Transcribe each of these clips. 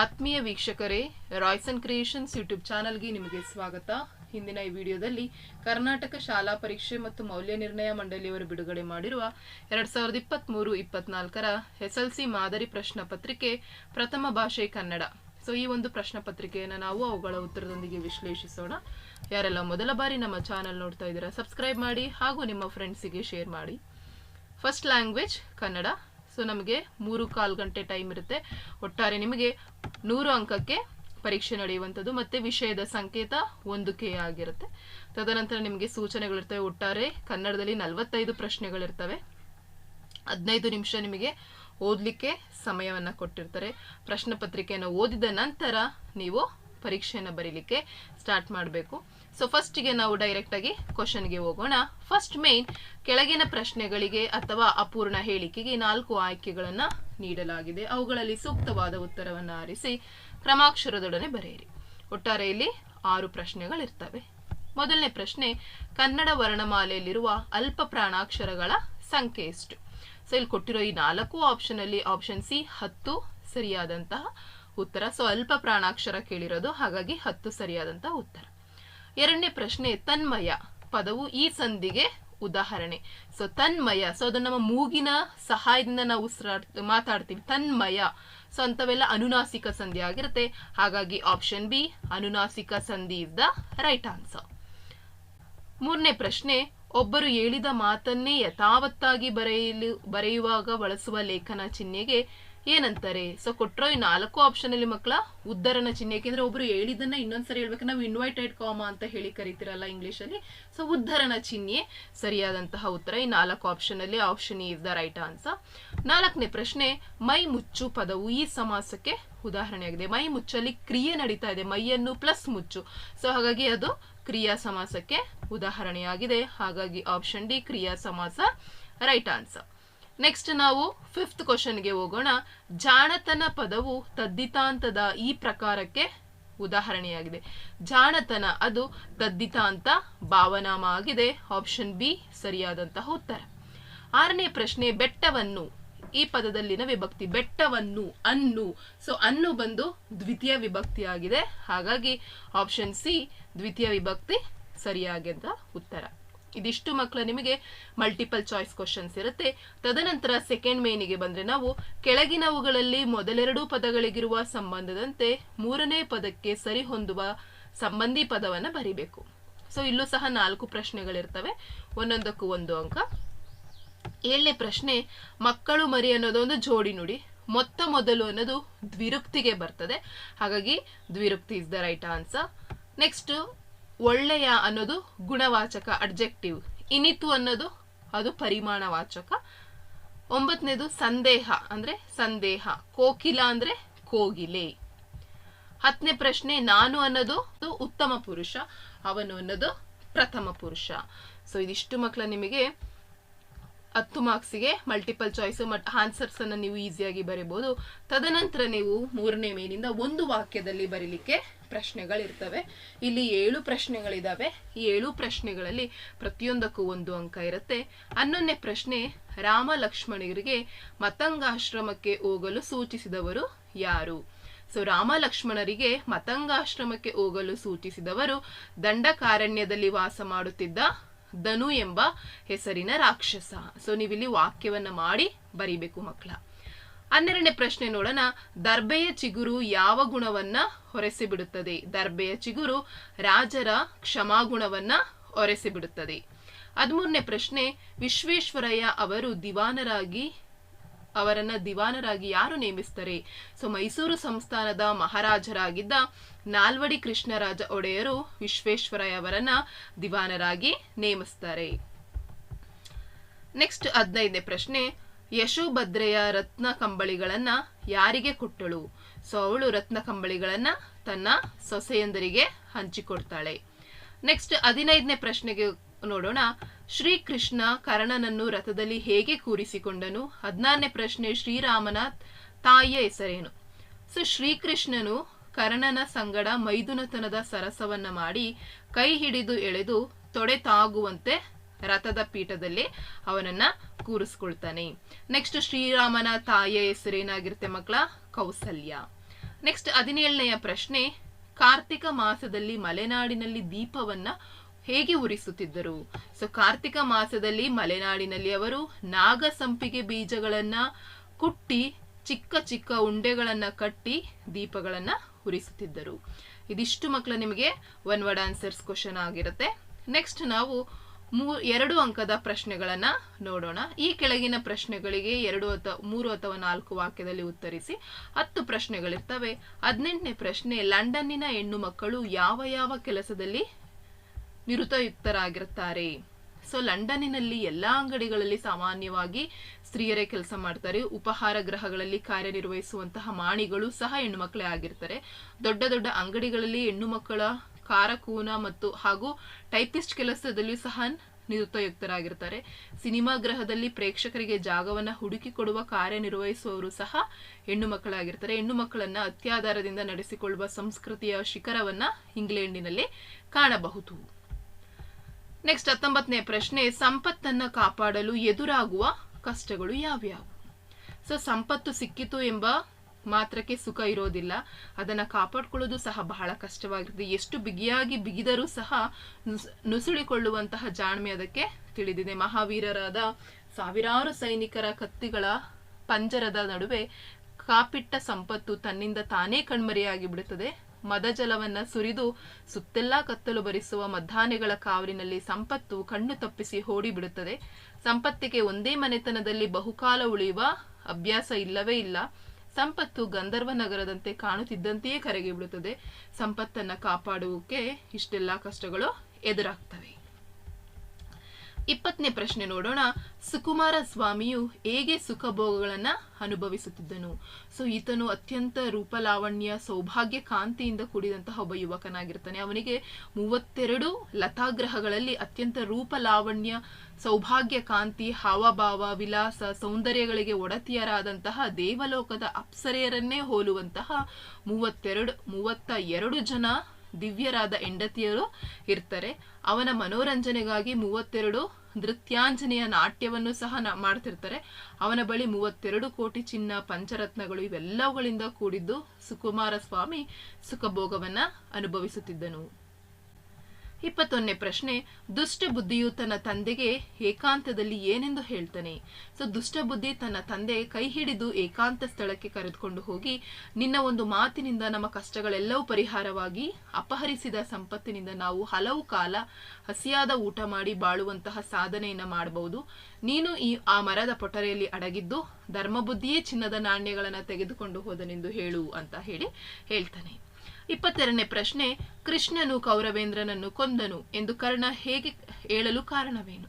ಆತ್ಮೀಯ ವೀಕ್ಷಕರೇ, Royson Creations YouTube ಚಾನಲ್ಗೆ ನಿಮಗೆ ಸ್ವಾಗತ. ಹಿಂದಿನ ಈ ವಿಡಿಯೋದಲ್ಲಿ ಕರ್ನಾಟಕ ಶಾಲಾ ಪರೀಕ್ಷೆ ಮತ್ತು ಮೌಲ್ಯ ನಿರ್ಣಯ ಮಂಡಳಿಯವರು ಬಿಡುಗಡೆ ಮಾಡಿರುವ ಎರಡ್ ಸಾವಿರದ ಇಪ್ಪತ್ತ್ಮೂರು ಇಪ್ಪತ್ನಾಲ್ಕರ ಎಸ್ ಎಲ್ ಸಿ ಮಾದರಿ ಪ್ರಶ್ನೆ ಪತ್ರಿಕೆ ಪ್ರಥಮ ಭಾಷೆ ಕನ್ನಡ. ಸೊ ಈ ಒಂದು ಪ್ರಶ್ನೆ ಪತ್ರಿಕೆಯನ್ನು ನಾವು ಅವುಗಳ ಉತ್ತರದೊಂದಿಗೆ ವಿಶ್ಲೇಷಿಸೋಣ. ಯಾರೆಲ್ಲ ಮೊದಲ ಬಾರಿ ನಮ್ಮ ಚಾನಲ್ ನೋಡ್ತಾ ಇದ್ದೀರಾ, ಸಬ್ಸ್ಕ್ರೈಬ್ ಮಾಡಿ ಹಾಗೂ ನಿಮ್ಮ ಫ್ರೆಂಡ್ಸಿಗೆ ಶೇರ್ ಮಾಡಿ. First language Kannada. ಸೊ ನಮಗೆ ಮೂರು ಕಾಲು ಗಂಟೆ ಟೈಮ್ ಇರುತ್ತೆ. ಒಟ್ಟಾರೆ ನಿಮಗೆ ನೂರು ಅಂಕಕ್ಕೆ ಪರೀಕ್ಷೆ ನಡೆಯುವಂಥದ್ದು ಮತ್ತು ವಿಷಯದ ಸಂಕೇತ ಒಂದು ಕೆ ಆಗಿರುತ್ತೆ. ತದನಂತರ ನಿಮಗೆ ಸೂಚನೆಗಳಿರ್ತವೆ ಒಟ್ಟಾರೆ ಕನ್ನಡದಲ್ಲಿ ನಲವತ್ತೈದು ಪ್ರಶ್ನೆಗಳಿರ್ತವೆ ಹದಿನೈದು ನಿಮಿಷ ನಿಮಗೆ ಓದಲಿಕ್ಕೆ ಸಮಯವನ್ನು ಕೊಟ್ಟಿರ್ತಾರೆ. ಪ್ರಶ್ನೆ ಪತ್ರಿಕೆಯನ್ನು ಓದಿದ ನಂತರ ನೀವು ಪರೀಕ್ಷೆಯನ್ನು ಬರೀಲಿಕ್ಕೆ ಸ್ಟಾರ್ಟ್ ಮಾಡಬೇಕು. ಸೊ ಫಸ್ಟಿಗೆ ನಾವು ಡೈರೆಕ್ಟಾಗಿ ಕ್ವಶನ್ಗೆ ಹೋಗೋಣ. ಫಸ್ಟ್ ಮೇನ್ ಕೆಳಗಿನ ಪ್ರಶ್ನೆಗಳಿಗೆ ಅಥವಾ ಅಪೂರ್ಣ ಹೇಳಿಕೆಗೆ ನಾಲ್ಕು ಆಯ್ಕೆಗಳನ್ನು ನೀಡಲಾಗಿದೆ. ಅವುಗಳಲ್ಲಿ ಸೂಕ್ತವಾದ ಉತ್ತರವನ್ನು ಆರಿಸಿ ಕ್ರಮಾಕ್ಷರದೊಡನೆ ಬರೆಯಿರಿ. ಒಟ್ಟಾರೆ ಇಲ್ಲಿ ಆರು ಪ್ರಶ್ನೆಗಳಿರ್ತವೆ. ಮೊದಲನೇ ಪ್ರಶ್ನೆ, ಕನ್ನಡ ವರ್ಣಮಾಲೆಯಲ್ಲಿರುವ ಅಲ್ಪ ಪ್ರಾಣಾಕ್ಷರಗಳ ಸಂಖ್ಯೆ ಎಷ್ಟು? ಸೊ ಇಲ್ಲಿ ಕೊಟ್ಟಿರೋ ಈ ನಾಲ್ಕು ಆಪ್ಷನ್ ಅಲ್ಲಿ ಆಪ್ಷನ್ ಸಿ ಹತ್ತು ಸರಿಯಾದಂತಹ ಉತ್ತರ. ಸೊ ಅಲ್ಪ ಪ್ರಾಣಾಕ್ಷರ ಕೇಳಿರೋದು, ಹಾಗಾಗಿ ಹತ್ತು ಸರಿಯಾದಂತಹ ಉತ್ತರ. ಎರಡನೇ ಪ್ರಶ್ನೆ, ತನ್ಮಯ ಪದವು ಈ ಸಂಧಿಗೆ ಉದಾಹರಣೆ. ಸೊ ತನ್ಮಯ ಸೊ ಅದು ನಮ್ಮ ಮೂಗಿನ ಸಹಾಯದಿಂದ ನಾವು ಉಸಿರಾಡ್ ಮಾತಾಡ್ತೀವಿ. ತನ್ಮಯ ಸೊ ಅಂತವೆಲ್ಲ ಅನುನಾಸಿಕ ಸಂಧಿ ಆಗಿರುತ್ತೆ. ಹಾಗಾಗಿ ಆಪ್ಷನ್ ಬಿ ಅನುನಾಸಿಕ ಸಂಧಿ ಇಸ್ ದ ರೈಟ್ ಆನ್ಸರ್ ಮೂರನೇ ಪ್ರಶ್ನೆ ಒಬ್ಬರು ಹೇಳಿದ ಮಾತನ್ನೇ ಯಥಾವತ್ತಾಗಿ ಬರೆಯಲು, ಬರೆಯುವಾಗ ಬಳಸುವ ಲೇಖನ ಚಿಹ್ನೆಗೆ ಏನಂತಾರೆ? ಸೊ ಕೊಟ್ಟರೋ ಈ ನಾಲ್ಕು ಆಪ್ಷನ್ ಅಲ್ಲಿ ಮಕ್ಕಳ ಉದ್ದರನ ಚಿಹ್ನೆ. ಯಾಕೆಂದ್ರೆ ಒಬ್ರು ಹೇಳಿದನ್ನ ಇನ್ನೊಂದ್ಸರಿ ಹೇಳ್ಬೇಕು. ನಾವು ಇನ್ವೈಟೆಡ್ ಕಾಮ ಅಂತ ಹೇಳಿ ಕರಿತಿರಲ್ಲ ಇಂಗ್ಲಿಷ್ ಅಲ್ಲಿ. ಸೊ ಉದ್ದರನ ಚಿಹ್ನೆ ಸರಿಯಾದಂತಹ ಉತ್ತರ. ಈ ನಾಲ್ಕು ಆಪ್ಷನ್ ಅಲ್ಲಿ option is the right answer ನಾಲ್ಕನೇ ಪ್ರಶ್ನೆ, ಮೈ ಮುಚ್ಚು ಪದವು ಈ ಸಮಾಸಕ್ಕೆ ಉದಾಹರಣೆಯಾಗಿದೆ. ಮೈ ಮುಚ್ಚಲ್ಲಿ ಕ್ರಿಯೆ ನಡೀತಾ ಇದೆ. ಮೈಯನ್ನು ಪ್ಲಸ್ ಮುಚ್ಚು. ಸೊ ಹಾಗಾಗಿ ಅದು ಕ್ರಿಯಾ ಸಮಾಸಕ್ಕೆ ಉದಾಹರಣೆಯಾಗಿದೆ. ಹಾಗಾಗಿ ಆಪ್ಷನ್ ಡಿ ಕ್ರಿಯಾ ಸಮಾಸ ರೈಟ್ ಆನ್ಸರ್ ನೆಕ್ಸ್ಟ್ ನಾವು ಫಿಫ್ತ್ ಕ್ವಶನ್ಗೆ ಹೋಗೋಣ. ಜಾಣತನ ಪದವು ತದ್ದಿತಾಂತದ ಈ ಪ್ರಕಾರಕ್ಕೆ ಉದಾಹರಣೆಯಾಗಿದೆ. ಜಾಣತನ ಅದು ತದ್ದಿತಾಂತ ಭಾವನಾಮ ಆಗಿದೆ. ಆಪ್ಷನ್ ಬಿ ಸರಿಯಾದಂತಹ ಉತ್ತರ. ಆರನೇ ಪ್ರಶ್ನೆ, ಬೆಟ್ಟವನ್ನು ಈ ಪದದಲ್ಲಿನ ವಿಭಕ್ತಿ ಬೆಟ್ಟವನ್ನು, ಅನ್ನು. ಸೊ ಅನ್ನು ಬಂದು ದ್ವಿತೀಯ ವಿಭಕ್ತಿ ಆಗಿದೆ ಹಾಗಾಗಿ ಆಪ್ಷನ್ ಸಿ ದ್ವಿತೀಯ ವಿಭಕ್ತಿ ಸರಿಯಾಗಿದ್ದ ಉತ್ತರ. ಇದಿಷ್ಟು ಮಕ್ಕಳು ನಿಮಗೆ ಮಲ್ಟಿಪಲ್ ಚಾಯ್ಸ್ ಕ್ವಶನ್ಸ್ ಇರುತ್ತೆ. ತದನಂತರ ಸೆಕೆಂಡ್ ಮೇನಿಗೆ ಬಂದ್ರೆ ನಾವು ಕೆಳಗಿನವುಗಳಲ್ಲಿ ಮೊದಲೆರಡು ಪದಗಳಿಗಿರುವ ಸಂಬಂಧದಂತೆ ಮೂರನೇ ಪದಕ್ಕೆ ಸರಿ ಹೊಂದುವ ಸಂಬಂಧಿ ಪದವನ್ನು ಬರಿಬೇಕು. ಸೊ ಇಲ್ಲೂ ಸಹ ನಾಲ್ಕು ಪ್ರಶ್ನೆಗಳಿರ್ತವೆ. ಒಂದೊಂದಕ್ಕೂ ಒಂದು ಅಂಕ. ಏಳನೇ ಪ್ರಶ್ನೆ, ಮಕ್ಕಳು ಮರಿ ಅನ್ನೋದು ಒಂದು ಜೋಡಿ ನುಡಿ. ಮೊತ್ತ ಮೊದಲು ಅನ್ನೋದು ದ್ವಿರುಕ್ತಿಗೆ ಬರ್ತದೆ. ಹಾಗಾಗಿ ದ್ವಿರುಕ್ತಿ is the right answer next ಒಳ್ಳೆಯ ಅನ್ನೋದು ಗುಣವಾಚಕ ಅಡ್ಜೆಕ್ಟಿವ್ ಇನಿತು ಅನ್ನೋದು ಅದು ಪರಿಮಾಣವಾಚಕ. ಒಂಬತ್ತನೇದು ಸಂದೇಹ, ಅಂದ್ರೆ ಸಂದೇಹ. ಕೋಕಿಲ ಅಂದ್ರೆ ಕೋಗಿಲೆ. ಹತ್ತನೇ ಪ್ರಶ್ನೆ, ನಾನು ಅನ್ನೋದು ಉತ್ತಮ ಪುರುಷ, ಅವನು ಅನ್ನೋದು ಪ್ರಥಮ ಪುರುಷ. ಸೊ ಇದಿಷ್ಟು ಮಕ್ಕಳ ನಿಮಗೆ ಹತ್ತು ಮಾರ್ಕ್ಸಿಗೆ ಮಲ್ಟಿಪಲ್ ಚಾಯ್ಸ್ ಮಟ್ ಆನ್ಸರ್ಸ್ ಅನ್ನು ನೀವು ಈಸಿಯಾಗಿ ಬರೀಬಹುದು ತದನಂತರ ನೀವು ಮೂರನೇ ಮೇನಿಂದ ಒಂದು ವಾಕ್ಯದಲ್ಲಿ ಬರೀಲಿಕ್ಕೆ ಪ್ರಶ್ನೆಗಳಿರ್ತವೆ. ಇಲ್ಲಿ ಏಳು ಪ್ರಶ್ನೆಗಳಿದ್ದಾವೆ ಈ ಏಳು ಪ್ರಶ್ನೆಗಳಲ್ಲಿ ಪ್ರತಿಯೊಂದಕ್ಕೂ ಒಂದು ಅಂಕ ಇರುತ್ತೆ. ಹನ್ನೊಂದನೇ ಪ್ರಶ್ನೆ, ರಾಮ ಲಕ್ಷ್ಮಣರಿಗೆ ಮತಂಗಾಶ್ರಮಕ್ಕೆ ಹೋಗಲು ಸೂಚಿಸಿದವರು ಯಾರು? ಸೊ ರಾಮ ಲಕ್ಷ್ಮಣರಿಗೆ ಮತಂಗಾಶ್ರಮಕ್ಕೆ ಹೋಗಲು ಸೂಚಿಸಿದವರು ದಂಡಕಾರಣ್ಯದಲ್ಲಿ ವಾಸ ಮಾಡುತ್ತಿದ್ದ ಧನು ಎಂಬ ಹೆಸರಿನ ರಾಕ್ಷಸ. ಸೊ ನೀವಿಲ್ಲಿ ವಾಕ್ಯವನ್ನ ಮಾಡಿ ಬರೀಬೇಕು ಮಕ್ಕಳ. ಹನ್ನೆರಡನೇ ಪ್ರಶ್ನೆ ನೋಡೋಣ. ದರ್ಬೆಯ ಚಿಗುರು ಯಾವ ಗುಣವನ್ನ ಹೊರೆಸಿ ಬಿಡುತ್ತದೆ ದರ್ಬೆಯ ಚಿಗುರು ರಾಜರ ಕ್ಷಮಾಗುಣವನ್ನ ಹೊರೆಸಿ ಬಿಡುತ್ತದೆ ಹದಿಮೂರನೇ ಪ್ರಶ್ನೆ. ವಿಶ್ವೇಶ್ವರಯ್ಯ ಅವರು ದಿವಾನರಾಗಿ ಅವರನ್ನ ದಿವಾನರಾಗಿ ಯಾರು ನೇಮಿಸ್ತಾರೆ? ಸೊ ಮೈಸೂರು ಸಂಸ್ಥಾನದ ಮಹಾರಾಜರಾಗಿದ್ದ ನಾಲ್ವಡಿ ಕೃಷ್ಣರಾಜ ಒಡೆಯರು ವಿಶ್ವೇಶ್ವರಯ್ಯ ಅವರನ್ನ ದಿವಾನರಾಗಿ ನೇಮಿಸ್ತಾರೆ. ನೆಕ್ಸ್ಟ್ ಹದಿನೈದನೇ ಪ್ರಶ್ನೆ, ಯಶೋಭದ್ರೆಯ ರತ್ನ ಕಂಬಳಿಗಳನ್ನ ಯಾರಿಗೆ ಕೊಟ್ಟಳು? ಸೊ ಅವಳು ರತ್ನ ಕಂಬಳಿಗಳನ್ನ ತನ್ನ ಸೊಸೆಯಂದರಿಗೆ ಹಂಚಿಕೊಡ್ತಾಳೆ. ನೆಕ್ಸ್ಟ್ ಹದಿನೈದನೇ ಪ್ರಶ್ನೆಗೆ ನೋಡೋಣ. ಶ್ರೀಕೃಷ್ಣ ಕರ್ಣನನ್ನು ರಥದಲ್ಲಿ ಹೇಗೆ ಕೂರಿಸಿಕೊಂಡನು? ಹದಿನಾರನೇ ಪ್ರಶ್ನೆ ಶ್ರೀರಾಮನ ತಾಯಿಯ ಹೆಸರೇನು? ಸೊ, ಶ್ರೀಕೃಷ್ಣನು ಕರ್ಣನ ಸಂಗಡ ಮೈದುನತನದ ಸರಸವನ್ನ ಮಾಡಿ ಕೈ ಹಿಡಿದು ಎಳೆದು ತೊಡೆ ತಾಗುವಂತೆ ರಥದ ಪೀಠದಲ್ಲಿ ಅವನನ್ನ ಕೂರಿಸ್ಕೊಳ್ತಾನೆ. ನೆಕ್ಸ್ಟ್ ಶ್ರೀರಾಮನ ತಾಯಿಯ ಹೆಸರೇನಾಗಿರುತ್ತೆ ಮಕ್ಕಳ? ಕೌಸಲ್ಯ. ನೆಕ್ಸ್ಟ್ ಹದಿನೇಳನೆಯ ಪ್ರಶ್ನೆ, ಕಾರ್ತಿಕ ಮಾಸದಲ್ಲಿ ಮಲೆನಾಡಿನಲ್ಲಿ ದೀಪವನ್ನ ಹೇಗೆ ಉರಿಸುತ್ತಿದ್ದರು? ಸೊ, ಕಾರ್ತಿಕ ಮಾಸದಲ್ಲಿ ಮಲೆನಾಡಿನಲ್ಲಿ ಅವರು ನಾಗಸಂಪಿಗೆ ಬೀಜಗಳನ್ನ ಕುಟ್ಟಿ, ಚಿಕ್ಕ ಚಿಕ್ಕ ಉಂಡೆಗಳನ್ನ ಕಟ್ಟಿ ದೀಪಗಳನ್ನ ಉರಿಸುತ್ತಿದ್ದರು. ಇದಿಷ್ಟು ಮಕ್ಕಳು ನಿಮಗೆ ಒನ್ ವರ್ಡ್ ಆನ್ಸರ್ಸ್ ಕ್ವಶನ್ ಆಗಿರುತ್ತೆ. ನೆಕ್ಸ್ಟ್ ನಾವು ಮೂ, ಎರಡು ಅಂಕದ ಪ್ರಶ್ನೆಗಳನ್ನ ನೋಡೋಣ. ಈ ಕೆಳಗಿನ ಪ್ರಶ್ನೆಗಳಿಗೆ ಎರಡು ಅಥವಾ ಮೂರು ಅಥವಾ ನಾಲ್ಕು ವಾಕ್ಯದಲ್ಲಿ ಉತ್ತರಿಸಿ ಹತ್ತು ಪ್ರಶ್ನೆಗಳಿರ್ತವೆ. ಹದಿನೆಂಟನೇ ಪ್ರಶ್ನೆ, ಲಂಡನ್ನಿನ ಹೆಣ್ಣು ಮಕ್ಕಳು ಯಾವ ಯಾವ ಕೆಲಸದಲ್ಲಿ ನಿರುತಯುಕ್ತರಾಗಿರುತ್ತಾರೆ. ಸೊ ಲಂಡನ್ನಿನಲ್ಲಿ ಎಲ್ಲ ಅಂಗಡಿಗಳಲ್ಲಿ ಸಾಮಾನ್ಯವಾಗಿ ಸ್ತ್ರೀಯರೇ ಕೆಲಸ ಮಾಡ್ತಾರೆ. ಉಪಹಾರ ಗೃಹಗಳಲ್ಲಿ ಕಾರ್ಯನಿರ್ವಹಿಸುವಂತಹ ಮಾಣಿಗಳು ಸಹ ಹೆಣ್ಣು ಮಕ್ಕಳೇ ಆಗಿರ್ತಾರೆ. ದೊಡ್ಡ ದೊಡ್ಡ ಅಂಗಡಿಗಳಲ್ಲಿ ಹೆಣ್ಣು ಮಕ್ಕಳ ಕಾರಕೂನ ಮತ್ತು ಹಾಗೂ ಟೈಪಿಸ್ಟ್ ಕೆಲಸದಲ್ಲಿಯೂ ಸಹ ನಿರುತಯುಕ್ತರಾಗಿರ್ತಾರೆ. ಸಿನಿಮಾ ಗೃಹದಲ್ಲಿ ಪ್ರೇಕ್ಷಕರಿಗೆ ಜಾಗವನ್ನು ಹುಡುಕಿ ಕೊಡುವ ಕಾರ್ಯನಿರ್ವಹಿಸುವವರು ಸಹ ಹೆಣ್ಣು ಮಕ್ಕಳಾಗಿರ್ತಾರೆ ಹೆಣ್ಣು ಮಕ್ಕಳನ್ನು ಅತ್ಯಾಧಾರದಿಂದ ನಡೆಸಿಕೊಳ್ಳುವ ಸಂಸ್ಕೃತಿಯ ಶಿಖರವನ್ನ ಇಂಗ್ಲೆಂಡಿನಲ್ಲಿ ಕಾಣಬಹುದು. ನೆಕ್ಸ್ಟ್ ಹತ್ತೊಂಬತ್ತನೇ ಪ್ರಶ್ನೆ, ಸಂಪತ್ತನ್ನ ಕಾಪಾಡಲು ಎದುರಾಗುವ ಕಷ್ಟಗಳು ಯಾವ್ಯಾವು? ಸೊ ಸಂಪತ್ತು ಸಿಕ್ಕಿತು ಎಂಬ ಮಾತ್ರಕ್ಕೆ ಸುಖ ಇರೋದಿಲ್ಲ. ಅದನ್ನ ಕಾಪಾಡ್ಕೊಳ್ಳೋದು ಸಹ ಬಹಳ ಕಷ್ಟವಾಗಿರುತ್ತೆ. ಎಷ್ಟು ಬಿಗಿಯಾಗಿ ಬಿಗಿದರೂ ಸಹ ನುಸ್- ನುಸುಳಿಕೊಳ್ಳುವಂತಹ ಜಾಣ್ಮೆ ಅದಕ್ಕೆ ತಿಳಿದಿದೆ. ಮಹಾವೀರರಾದ ಸಾವಿರಾರು ಸೈನಿಕರ ಕತ್ತಿಗಳ ಪಂಜರದ ನಡುವೆ ಕಾಪಿಟ್ಟ ಸಂಪತ್ತು ತನ್ನಿಂದ ತಾನೇ ಕಣ್ಮರೆಯಾಗಿ ಬಿಡುತ್ತದೆ. ಮದಜಲವನ್ನ ಸುರಿದು ಸುತ್ತೆಲ್ಲಾ ಕತ್ತಲು ಬರಿಸುವ ಮದ್ದಾನೆಗಳ ಕಾವಲಿನಲ್ಲಿ ಸಂಪತ್ತು ಕಣ್ಣು ತಪ್ಪಿಸಿ ಓಡಿಬಿಡುತ್ತದೆ ಸಂಪತ್ತಿಗೆ ಒಂದೇ ಮನೆತನದಲ್ಲಿ ಬಹುಕಾಲ ಉಳಿಯುವ ಅಭ್ಯಾಸ ಇಲ್ಲವೇ ಇಲ್ಲ. ಸಂಪತ್ತು ಗಂಧರ್ವ ನಗರದಂತೆ ಕಾಣುತ್ತಿದ್ದಂತೆಯೇ ಕರಗಿ ಬಿಡುತ್ತದೆ ಸಂಪತ್ತನ್ನ ಕಾಪಾಡುವಕ್ಕೆ ಇಷ್ಟೆಲ್ಲಾ ಕಷ್ಟಗಳು ಎದುರಾಗ್ತವೆ. ಇಪ್ಪತ್ತನೇ ಪ್ರಶ್ನೆ ನೋಡೋಣ. ಸುಕುಮಾರ ಸ್ವಾಮಿಯು ಹೇಗೆ ಸುಖಭೋಗಗಳನ್ನು ಅನುಭವಿಸುತ್ತಿದ್ದನು? ಸೊ, ಈತನು ಅತ್ಯಂತ ರೂಪಲಾವಣ್ಯ ಸೌಭಾಗ್ಯ ಕಾಂತಿಯಿಂದ ಕೂಡಿದಂತಹ ಒಬ್ಬ ಯುವಕನಾಗಿರ್ತಾನೆ. ಅವನಿಗೆ ಮೂವತ್ತೆರಡು ಲತಾಗ್ರಹಗಳಲ್ಲಿ ಅತ್ಯಂತ ರೂಪಲಾವಣ್ಯ ಸೌಭಾಗ್ಯ ಕಾಂತಿ ಹಾವಭಾವ, ವಿಲಾಸ, ಸೌಂದರ್ಯಗಳಿಗೆ ಒಡತಿಯರಾದಂತಹ ದೇವಲೋಕದ ಅಪ್ಸರೆಯರನ್ನೇ ಹೋಲುವಂತಹ ಮೂವತ್ತೆರಡು, ಮೂವತ್ತ ಎರಡು ಜನ ದಿವ್ಯರಾದ ಹೆಂಡತಿಯರು ಇರ್ತಾರೆ. ಅವನ ಮನೋರಂಜನೆಗಾಗಿ ಮೂವತ್ತೆರಡು ನೃತ್ಯಾಂಜನೆಯ ನಾಟ್ಯವನ್ನು ಸಹ ಮಾಡ್ತಿರ್ತಾರೆ. ಅವನ ಬಳಿ ಮೂವತ್ತೆರಡು ಕೋಟಿ ಚಿನ್ನ, ಪಂಚರತ್ನಗಳು ಇವೆಲ್ಲವುಗಳಿಂದ ಕೂಡಿದ್ದು ಸುಕುಮಾರ ಸ್ವಾಮಿ ಸುಖಭೋಗವನ್ನ ಅನುಭವಿಸುತ್ತಿದ್ದನು. ಇಪ್ಪತ್ತೊಂದನೇ ಪ್ರಶ್ನೆ, ದುಷ್ಟ ಬುದ್ಧಿಯು ತನ್ನ ತಂದೆಗೆ ಏಕಾಂತದಲ್ಲಿ ಏನೆಂದು ಹೇಳ್ತಾನೆ? ಸೊ, ದುಷ್ಟ ಬುದ್ಧಿ ತನ್ನ ತಂದೆ ಕೈ ಹಿಡಿದು ಏಕಾಂತ ಸ್ಥಳಕ್ಕೆ ಕರೆದುಕೊಂಡು ಹೋಗಿ, ನಿನ್ನ ಒಂದು ಮಾತಿನಿಂದ ನಮ್ಮ ಕಷ್ಟಗಳೆಲ್ಲವೂ ಪರಿಹಾರವಾಗಿ ಅಪಹರಿಸಿದ ಸಂಪತ್ತಿನಿಂದ ನಾವು ಹಲವು ಕಾಲ ಹಸಿಯಾದ ಊಟ ಮಾಡಿ ಬಾಳುವಂತಹ ಸಾಧನೆಯನ್ನು ಮಾಡಬಹುದು. ನೀನು ಈ, ಆ ಮರದ ಪೊಟರೆಯಲ್ಲಿ ಅಡಗಿದ್ದು ಧರ್ಮಬುದ್ಧಿಯೇ ಚಿನ್ನದ ನಾಣ್ಯಗಳನ್ನು ತೆಗೆದುಕೊಂಡು ಹೋದನೆಂದು ಹೇಳು ಅಂತ ಹೇಳಿ ಹೇಳ್ತಾನೆ. ಇಪ್ಪತ್ತೆರಡನೇ ಪ್ರಶ್ನೆ, ಕೃಷ್ಣನು ಕೌರವೇಂದ್ರನನ್ನು ಕೊಂದನು ಎಂದು ಕರ್ಣ ಹೇಗೆ ಹೇಳಲು ಕಾರಣವೇನು?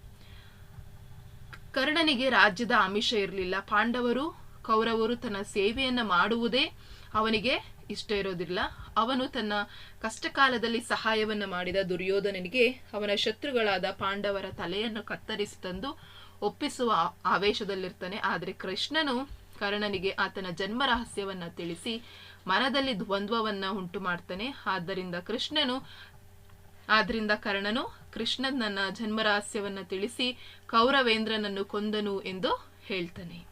ಕರ್ಣನಿಗೆ ರಾಜ್ಯದ ಆಮಿಷ ಇರಲಿಲ್ಲ. ಪಾಂಡವರು, ಕೌರವರು ತನ್ನ ಸೇವೆಯನ್ನ ಮಾಡುವುದೇ ಅವನಿಗೆ ಇಷ್ಟ ಇರೋದಿಲ್ಲ. ಅವನು ತನ್ನ ಕಷ್ಟಕಾಲದಲ್ಲಿ ಸಹಾಯವನ್ನು ಮಾಡಿದ ದುರ್ಯೋಧನನಿಗೆ ಅವನ ಶತ್ರುಗಳಾದ ಪಾಂಡವರ ತಲೆಯನ್ನು ಕತ್ತರಿಸಿ ತಂದು ಒಪ್ಪಿಸುವ ಆವೇಶದಲ್ಲಿರ್ತಾನೆ. ಆದರೆ ಕೃಷ್ಣನು ಕರ್ಣನಿಗೆ ಆತನ ಜನ್ಮ ರಹಸ್ಯವನ್ನ ತಿಳಿಸಿ ಮನದಲ್ಲಿ ದ್ವಂದ್ವವನ್ನ ಉಂಟು ಮಾಡ್ತಾನೆ. ಆದ್ದರಿಂದ ಕೃಷ್ಣನು, ಆದ್ರಿಂದ ಕರ್ಣನು ಕೃಷ್ಣನನ್ನ ಜನ್ಮರಹಸ್ಯವನ್ನ ತಿಳಿಸಿ ಕೌರವೇಂದ್ರನನ್ನು ಕೊಂದನು ಎಂದು ಹೇಳ್ತಾನೆ.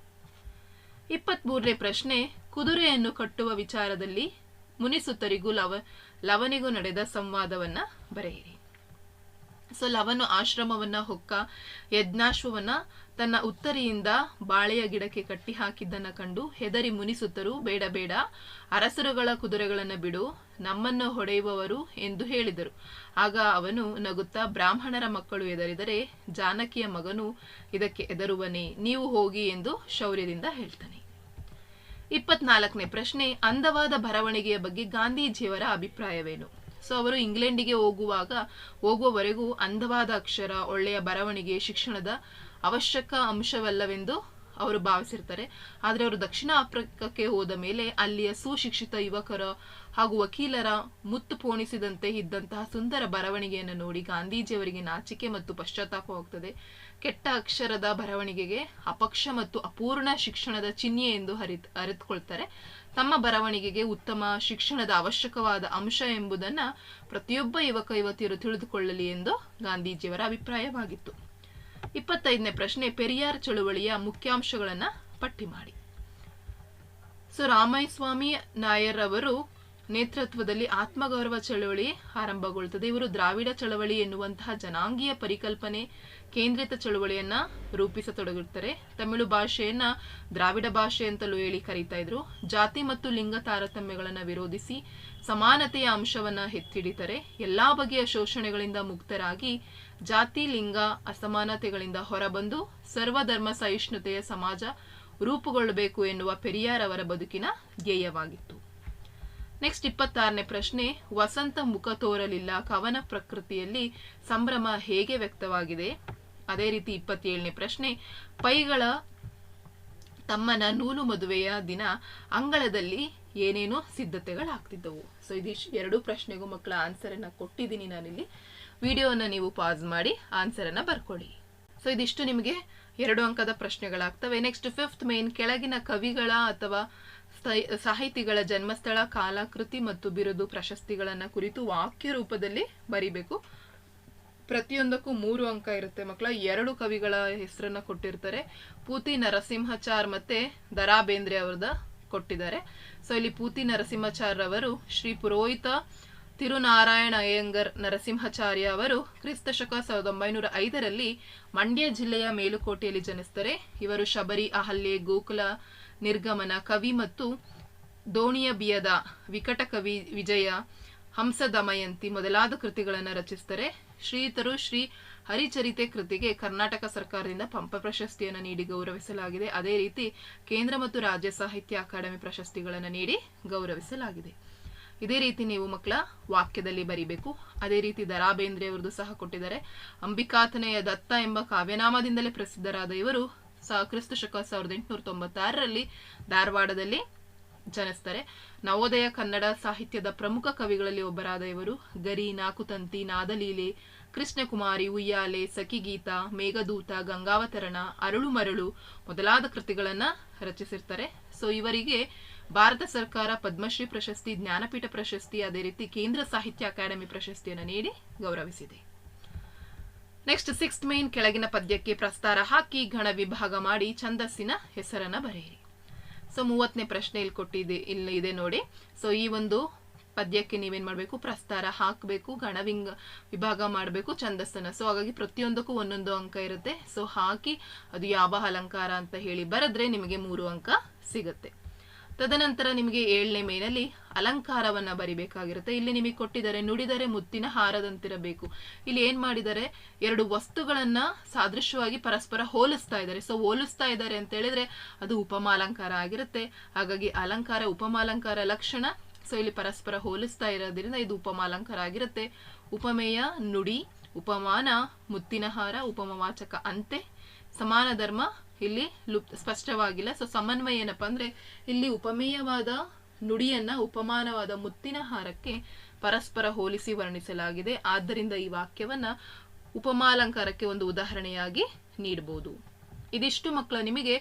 ಇಪ್ಪತ್ಮೂರನೇ ಪ್ರಶ್ನೆ, ಕುದುರೆಯನ್ನು ಕಟ್ಟುವ ವಿಚಾರದಲ್ಲಿ ಮುನಿಸುತ್ತರಿಗೂ ಲವ, ಲವನಿಗೂ ನಡೆದ ಸಂವಾದವನ್ನ ಬರೆಯಿರಿ. ಸೊ, ಲವನು ಆಶ್ರಮವನ್ನ ಹೊಕ್ಕ, ಯಜ್ಞಾಶ್ವವನ್ನ ತನ್ನ ಉತ್ತರಿಯಿಂದ ಬಾಳೆಯ ಗಿಡಕ್ಕೆ ಕಟ್ಟಿ ಹಾಕಿದ್ದನ್ನ ಕಂಡು ಹೆದರಿ ಮುನಿಸುತ್ತರು, ಬೇಡ ಬೇಡ, ಅರಸರುಗಳ ಕುದುರೆಗಳನ್ನು ಬಿಡು, ನಮ್ಮನ್ನು ಹೊಡೆಯುವವರು ಎಂದು ಹೇಳಿದರು. ಆಗ ಅವನು ನಗುತ್ತಾ ಬ್ರಾಹ್ಮಣರ ಮಕ್ಕಳು ಎದರಿದರೆ ಜಾನಕಿಯ ಮಗನು ಇದಕ್ಕೆ ಎದರುವನೇ ನೀವು ಹೋಗಿ ಎಂದು ಶೌರ್ಯದಿಂದ ಹೇಳ್ತಾನೆ. ಇಪ್ಪತ್ನಾಲ್ಕನೇ ಪ್ರಶ್ನೆ, ಅಂದವಾದ ಬರವಣಿಗೆಯ ಬಗ್ಗೆ ಗಾಂಧೀಜಿಯವರ ಅಭಿಪ್ರಾಯವೇನು? ಸೊ ಅವರು ಇಂಗ್ಲೆಂಡಿಗೆ ಹೋಗುವಾಗ, ಹೋಗುವವರೆಗೂ ಅಂದವಾದ ಅಕ್ಷರ, ಒಳ್ಳೆಯ ಬರವಣಿಗೆ, ಶಿಕ್ಷಣದ ಅವಶ್ಯಕ ಅಂಶವಲ್ಲವೆಂದು ಅವರು ಭಾವಿಸಿರ್ತಾರೆ. ಆದರೆ ಅವರು ದಕ್ಷಿಣ ಆಫ್ರಿಕಕ್ಕೆ ಹೋದ ಮೇಲೆ ಅಲ್ಲಿಯ ಸುಶಿಕ್ಷಿತ ಯುವಕರ ಹಾಗೂ ವಕೀಲರ ಮುತ್ತು ಪೋಣಿಸಿದಂತೆ ಇದ್ದಂತಹ ಸುಂದರ ಬರವಣಿಗೆಯನ್ನು ನೋಡಿ ಗಾಂಧೀಜಿಯವರಿಗೆ ನಾಚಿಕೆ ಮತ್ತು ಪಶ್ಚಾತ್ತಾಪವಾಗುತ್ತದೆ ಕೆಟ್ಟ ಅಕ್ಷರದ ಬರವಣಿಗೆಗೆ ಅಪಕ್ಷ ಮತ್ತು ಅಪೂರ್ಣ ಶಿಕ್ಷಣದ ಚಿಹ್ನೆ ಎಂದು ಹರಿತ್ ಅರಿತುಕೊಳ್ತಾರೆ. ತಮ್ಮ ಬರವಣಿಗೆಗೆ ಉತ್ತಮ ಶಿಕ್ಷಣದ ಅವಶ್ಯಕವಾದ ಅಂಶ ಎಂಬುದನ್ನು ಪ್ರತಿಯೊಬ್ಬ ಯುವಕ ಯುವತಿಯರು ತಿಳಿದುಕೊಳ್ಳಲಿ ಎಂದು ಗಾಂಧೀಜಿಯವರ ಅಭಿಪ್ರಾಯವಾಗಿತ್ತು. ಇಪ್ಪತ್ತೈದನೇ ಪ್ರಶ್ನೆ ಪೆರಿಯಾರ್ ಚಳುವಳಿಯ ಮುಖ್ಯಾಂಶಗಳನ್ನ ಪಟ್ಟಿ ಮಾಡಿ. ಸೊ ರಾಮಯ್ಯಸ್ವಾಮಿ ನಾಯರ್ ಅವರು ನೇತೃತ್ವದಲ್ಲಿ ಆತ್ಮಗೌರವ ಚಳವಳಿ ಆರಂಭಗೊಳ್ಳುತ್ತದೆ. ಇವರು ದ್ರಾವಿಡ ಚಳವಳಿ ಎನ್ನುವಂತಹ ಜನಾಂಗೀಯ ಪರಿಕಲ್ಪನೆ ಕೇಂದ್ರಿತ ಚಳವಳಿಯನ್ನ ರೂಪಿಸತೊಡಗುತ್ತಾರೆ ತಮಿಳು ಭಾಷೆಯನ್ನ ದ್ರಾವಿಡ ಭಾಷೆ ಅಂತಲೂ ಹೇಳಿ ಕರೀತಾ ಇದ್ರು. ಜಾತಿ ಮತ್ತು ಲಿಂಗ ತಾರತಮ್ಯಗಳನ್ನ ವಿರೋಧಿಸಿ ಸಮಾನತೆಯ ಅಂಶವನ್ನ ಎತ್ತಿಡಿತಾರೆ. ಎಲ್ಲಾ ಬಗೆಯ ಶೋಷಣೆಗಳಿಂದ ಮುಕ್ತರಾಗಿ ಜಾತಿ, ಲಿಂಗ, ಅಸಮಾನತೆಗಳಿಂದ ಹೊರಬಂದು ಸರ್ವಧರ್ಮ ಸಹಿಷ್ಣುತೆಯ ಸಮಾಜ ರೂಪುಗೊಳ್ಳಬೇಕು ಎನ್ನುವ ಪೆರಿಯಾರ್ ಅವರ ಬದುಕಿನ ಧ್ಯೇಯವಾಗಿತ್ತು. ನೆಕ್ಸ್ಟ್ ಇಪ್ಪತ್ತಾರನೇ ಪ್ರಶ್ನೆ, ವಸಂತ ಮುಖ ತೋರಲಿಲ್ಲ. ಕವನ ಪ್ರಕೃತಿಯಲ್ಲಿ ಸಂಭ್ರಮ ಹೇಗೆ ವ್ಯಕ್ತವಾಗಿದೆ? ಅದೇ ರೀತಿ ಇಪ್ಪತ್ತೇಳನೇ ಪ್ರಶ್ನೆ, ಪೈಗಳ ತಮ್ಮನ ನೂಲು ಮದುವೆಯ ದಿನ ಅಂಗಳದಲ್ಲಿ ಏನೇನೋ ಸಿದ್ಧತೆಗಳಾಗ್ತಿದ್ದವು. ಸೊ ಇದಿಶ್ ಎರಡು ಪ್ರಶ್ನೆಗೂ ಮಕ್ಕಳ ಆನ್ಸರ್ ಅನ್ನ ಕೊಟ್ಟಿದ್ದೀನಿ ನಾನಿಲ್ಲಿ. ವಿಡಿಯೋನ ನೀವು ಪಾಸ್ ಮಾಡಿ ಆನ್ಸರ್ ಅನ್ನ ಬರ್ಕೊಳ್ಳಿ. ಸೊ ಇದಿಷ್ಟು ನಿಮಗೆ ಎರಡು ಅಂಕದ ಪ್ರಶ್ನೆಗಳಾಗ್ತವೆ. ನೆಕ್ಸ್ಟ್ ಫಿಫ್ತ್ ಮೇನ್ ಕೆಳಗಿನ ಕವಿಗಳ ಅಥವಾ ಸಾಹಿತಿಗಳ ಜನ್ಮಸ್ಥಳ, ಕಾಲಾಕೃತಿ ಮತ್ತು ಬಿರುದು ಪ್ರಶಸ್ತಿಗಳನ್ನ ಕುರಿತು ವಾಕ್ಯ ರೂಪದಲ್ಲಿ ಬರಿಬೇಕು. ಪ್ರತಿಯೊಂದಕ್ಕೂ ಮೂರು ಅಂಕ ಇರುತ್ತೆ ಮಕ್ಕಳ. ಎರಡು ಕವಿಗಳ ಹೆಸರನ್ನ ಕೊಟ್ಟಿರ್ತಾರೆ. ಪೂತಿ ನರಸಿಂಹಚಾರ್ ಮತ್ತೆ ದರಾ ಬೇಂದ್ರೆ ಅವ್ರದ ಕೊಟ್ಟಿದ್ದಾರೆ. ಸೊ ಇಲ್ಲಿ ಪೂತಿ ನರಸಿಂಹಚಾರ್ ಅವರು ಶ್ರೀ ಪುರೋಹಿತ ತಿರುನಾರಾಯಣ ಅಯ್ಯಂಗರ್ ನರಸಿಂಹಾಚಾರ್ಯ ಅವರು ಕ್ರಿಸ್ತ ಶಕ ಸಾವಿರದ ಒಂಬೈನೂರ ಐದರಲ್ಲಿ ಮಂಡ್ಯ ಜಿಲ್ಲೆಯ ಮೇಲುಕೋಟೆಯಲ್ಲಿ ಜನಿಸ್ತಾರೆ. ಇವರು ಶಬರಿ, ಅಹಲ್ಯೆ, ಗೋಕುಲ ನಿರ್ಗಮನ ಕವಿ ಮತ್ತು ದೋಣಿಯ ಬಿಯದ ವಿಕಟ ಕವಿ ವಿಜಯ ಹಂಸ ದಮಯಂತಿ ಮೊದಲಾದ ಕೃತಿಗಳನ್ನು ರಚಿಸ್ತಾರೆ ಶ್ರೀಯುತರು ಶ್ರೀ ಹರಿಚರಿತೆ ಕೃತಿಗೆ ಕರ್ನಾಟಕ ಸರ್ಕಾರದಿಂದ ಪಂಪ ಪ್ರಶಸ್ತಿಯನ್ನು ನೀಡಿ ಗೌರವಿಸಲಾಗಿದೆ. ಅದೇ ರೀತಿ ಕೇಂದ್ರ ಮತ್ತು ರಾಜ್ಯ ಸಾಹಿತ್ಯ ಅಕಾಡೆಮಿ ಪ್ರಶಸ್ತಿಗಳನ್ನು ನೀಡಿ ಗೌರವಿಸಲಾಗಿದೆ. ಇದೇ ರೀತಿ ನೀವು ಮಕ್ಕಳ ವಾಕ್ಯದಲ್ಲಿ ಬರಿಬೇಕು. ಅದೇ ರೀತಿ ದರಾ ಬೇಂದ್ರೆ ಅವರದ್ದು ಸಹ ಕೊಟ್ಟಿದ್ದಾರೆ. ಅಂಬಿಕಾತನೆಯ ದತ್ತ ಎಂಬ ಕಾವ್ಯನಾಮದಿಂದಲೇ ಪ್ರಸಿದ್ಧರಾದ ಇವರು ಸ ಕ್ರಿಸ್ತ ಶಕ ಸಾವಿರದ ಎಂಟುನೂರ ತೊಂಬತ್ತಾರರಲ್ಲಿ ಧಾರವಾಡದಲ್ಲಿ ಜನಿಸ್ತಾರೆ. ನವೋದಯ ಕನ್ನಡ ಸಾಹಿತ್ಯದ ಪ್ರಮುಖ ಕವಿಗಳಲ್ಲಿ ಒಬ್ಬರಾದ ಇವರು ಗರಿ, ನಾಕುತಂತಿ, ನಾದಲೀಲೆ, ಕೃಷ್ಣಕುಮಾರಿ, ಉಯ್ಯಾಲೆ, ಸಖಿಗೀತ, ಮೇಘದೂತ, ಗಂಗಾವತರಣ ಅರಳು ಮರಳು ಮೊದಲಾದ ಕೃತಿಗಳನ್ನ ರಚಿಸಿರ್ತಾರೆ. ಸೊ ಇವರಿಗೆ ಭಾರತ ಸರ್ಕಾರ ಪದ್ಮಶ್ರೀ ಪ್ರಶಸ್ತಿ, ಜ್ಞಾನಪೀಠ ಪ್ರಶಸ್ತಿ, ಅದೇ ರೀತಿ ಕೇಂದ್ರ ಸಾಹಿತ್ಯ ಅಕಾಡೆಮಿ ಪ್ರಶಸ್ತಿಯನ್ನು ನೀಡಿ ಗೌರವಿಸಿದೆ. ನೆಕ್ಸ್ಟ್ ಸಿಕ್ಸ್ತ್ ಮೇನ್ ಕೆಳಗಿನ ಪದ್ಯಕ್ಕೆ ಪ್ರಸ್ತಾರ ಹಾಕಿ ಗಣ ವಿಭಾಗ ಮಾಡಿ ಛಂದಸ್ಸಿನ ಹೆಸರನ್ನ ಬರೆಯಿರಿ. ಸೊ ಮೂವತ್ತನೇ ಪ್ರಶ್ನೆ ಇಲ್ಲಿ ಕೊಟ್ಟಿದೆ, ಇಲ್ಲಿ ಇದೆ ನೋಡಿ. ಸೊ ಈ ಒಂದು ಪದ್ಯಕ್ಕೆ ನೀವೇನ್ ಮಾಡಬೇಕು? ಪ್ರಸ್ತಾರ ಹಾಕಬೇಕು ಗಣವಿಂಗ ವಿಭಾಗ ಮಾಡಬೇಕು, ಛಂದಸ್ಸನ್ನ. ಸೊ ಹಾಗಾಗಿ ಪ್ರತಿಯೊಂದಕ್ಕೂ ಒಂದೊಂದು ಅಂಕ ಇರುತ್ತೆ. ಸೊ ಹಾಕಿ ಅದು ಯಾವ ಅಲಂಕಾರ ಅಂತ ಹೇಳಿ ಬರೆದ್ರೆ ನಿಮಗೆ ಮೂರು ಅಂಕ ಸಿಗುತ್ತೆ. ತದನಂತರ ನಿಮಗೆ ಏಳನೇ ಮೇನಲ್ಲಿ ಅಲಂಕಾರವನ್ನ ಬರಿಬೇಕಾಗಿರುತ್ತೆ. ಇಲ್ಲಿ ನಿಮಗೆ ಕೊಟ್ಟಿದ್ದಾರೆ, ನುಡಿದರೆ ಮುತ್ತಿನ ಹಾರದಂತಿರಬೇಕು. ಇಲ್ಲಿ ಏನ್ ಮಾಡಿದ್ದಾರೆ? ಎರಡು ವಸ್ತುಗಳನ್ನ ಸಾದೃಶ್ಯವಾಗಿ ಪರಸ್ಪರ ಹೋಲಿಸ್ತಾ ಇದ್ದಾರೆ. ಸೊ ಹೋಲಿಸ್ತಾ ಇದ್ದಾರೆ ಅಂತ ಹೇಳಿದ್ರೆ ಅದು ಉಪಮಾಲಂಕಾರ ಆಗಿರುತ್ತೆ. ಹಾಗಾಗಿ ಅಲಂಕಾರ ಉಪಮಾಲಂಕಾರ ಲಕ್ಷಣ. ಸೊ ಇಲ್ಲಿ ಪರಸ್ಪರ ಹೋಲಿಸ್ತಾ ಇರೋದ್ರಿಂದ ಇದು ಉಪಮಾಲಂಕಾರ ಆಗಿರುತ್ತೆ. ಉಪಮೇಯ, ನುಡಿ, ಉಪಮಾನ, ಮುತ್ತಿನ ಹಾರ ಉಪಮವಾಚಕ ಅಂತೆ. ಸಮಾನ ಧರ್ಮ ಇಲ್ಲಿ ಲುಪ್, ಸ್ಪಷ್ಟವಾಗಿಲ್ಲ. ಸೊ ಸಮನ್ವಯ ಏನಪ್ಪ ಅಂದ್ರೆ ಇಲ್ಲಿ ಉಪಮೇಯವಾದ ನುಡಿಯನ್ನ ಉಪಮಾನವಾದ ಮುತ್ತಿನ ಹಾರಕ್ಕೆ ಪರಸ್ಪರ ಹೋಲಿಸಿ ವರ್ಣಿಸಲಾಗಿದೆ. ಆದ್ದರಿಂದ ಈ ವಾಕ್ಯವನ್ನ ಉಪಮಾಲಂಕಾರಕ್ಕೆ ಒಂದು ಉದಾಹರಣೆಯಾಗಿ ನೀಡಬಹುದು ಇದಿಷ್ಟು ಮಕ್ಕಳ ನಿಮಗೆ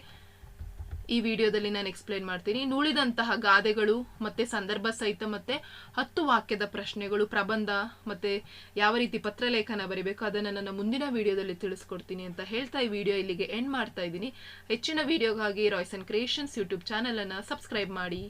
ಈ ವಿಡಿಯೋದಲ್ಲಿ ನಾನು ಎಕ್ಸ್ಪ್ಲೇನ್ ಮಾಡ್ತೀನಿ. ನುಳಿದಂತಹ ಗಾದೆಗಳು ಮತ್ತೆ ಸಂದರ್ಭ ಸಹಿತ ಮತ್ತೆ ಹತ್ತು ವಾಕ್ಯದ ಪ್ರಶ್ನೆಗಳು, ಪ್ರಬಂಧ ಮತ್ತೆ ಯಾವ ರೀತಿ ಪತ್ರಲೇಖನ ಬರೀಬೇಕು ಅದನ್ನು ನನ್ನ ಮುಂದಿನ ವಿಡಿಯೋದಲ್ಲಿ ತಿಳಿಸ್ಕೊಡ್ತೀನಿ ಅಂತ ಹೇಳ್ತಾ ಈ ವಿಡಿಯೋ ಇಲ್ಲಿಗೆ ಎಂಡ್ ಮಾಡ್ತಾ ಇದ್ದೀನಿ. ಹೆಚ್ಚಿನ ವಿಡಿಯೋಗಾಗಿ ರಾಯ್ಸ್ ಅಂಡ್ ಕ್ರಿಯೇಷನ್ಸ್ ಯೂಟ್ಯೂಬ್ ಚಾನಲನ್ನು ಸಬ್ಸ್ಕ್ರೈಬ್ ಮಾಡಿ.